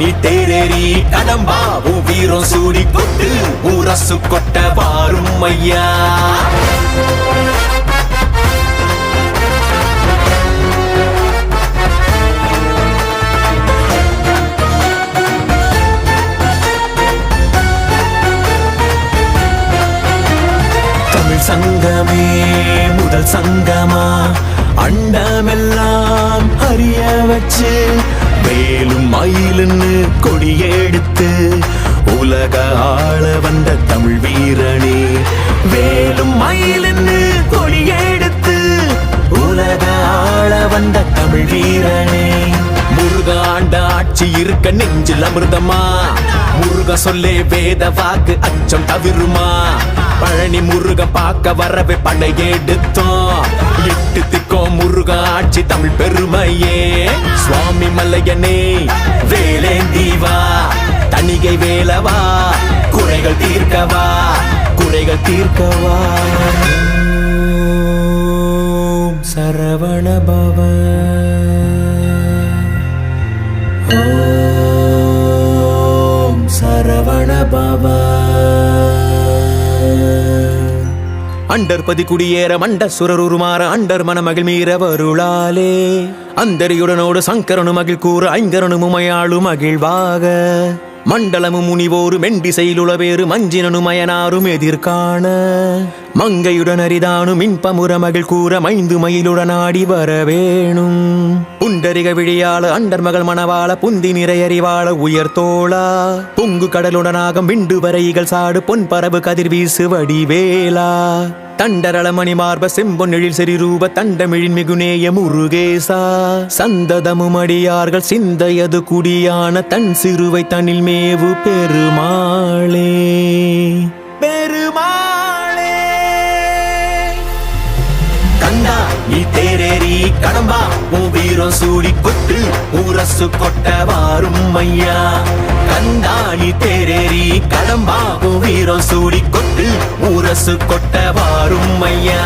கந்தாணி தேரேறி உன் வீரம் சூடி கொட்டு ஊரசு கொட்ட வாரும் ஐயா. சங்கமே முதல் சங்கமா அண்டமெல்லாம் அறிய வச்சு உலக ஆள வந்த தமிழ் வீரனே. வேலும் மயிலுன்னு கொடியெடுத்து உலக ஆள வந்த தமிழ் வீரனே. முருகாண்ட ஆட்சி இருக்க நெஞ்சில் அமிர்தமா? முருக சொல்லே வேத வாக்கு அச்சம் தவிருமா? பழனி முருக பார்க்க வரவே படை எடுத்தோம். எட்டு திக்கோ முருக ஆட்சி தமிழ் பெருமையே. சுவாமி மல்லையனே வேலேந்தீவா தணிகை வேலவா குறைகள் தீர்க்கவா? குறைகள் தீர்க்கவா? சரவண பவ ஓம் சரவண பவ அண்டர்பதி குடியேற மண்ட சுரர் உருமாற அண்டர் மனமகிழ் மீற வருளாலே. அந்தரியுடனோடு சங்கரனு மகிழ் கூற ஐங்கரனு முமையாளு மகிழ்வாக. மண்டலமும் முனிவோரு மெண்டிசையிலுளவேறு மஞ்சினனு மயனாரும் எதிர்காண. மங்கையுடன் அரிதானும் மின்பமுற மகிழ் கூற மைந்து மயிலுடன் ஆடி வரவேணும். புண்டரிக விழியாள அண்டர் மகள் மணவாள புந்தி நிறையறிவாள உயர்த்தோளா பொங்கு கடலுடனாக மிண்டு வரைகள் சாடு பொன் பரவு கதிர்வீசு வடிவேலா தண்டரளமணி மார்ப செம்பொன்னெழில் செறிரூப தண்டமிழின் மிகுநேய முருகேசா. சந்ததமும் அடியார்கள் சிந்தையது குடியான தன் சிறுவை தனில் மேவு பெருமாளே. பெருமாளே. கண்டா நீ தேரேறி கடம்பா உன் வீரம் சூடி கொட்டு ஊரசு கொட்ட வாரும் ஐயா. நீ தேரேறி கடம்பா உன் வீரம் சூடி கொட்டு முரசு கொட்ட வாரும் ஐயா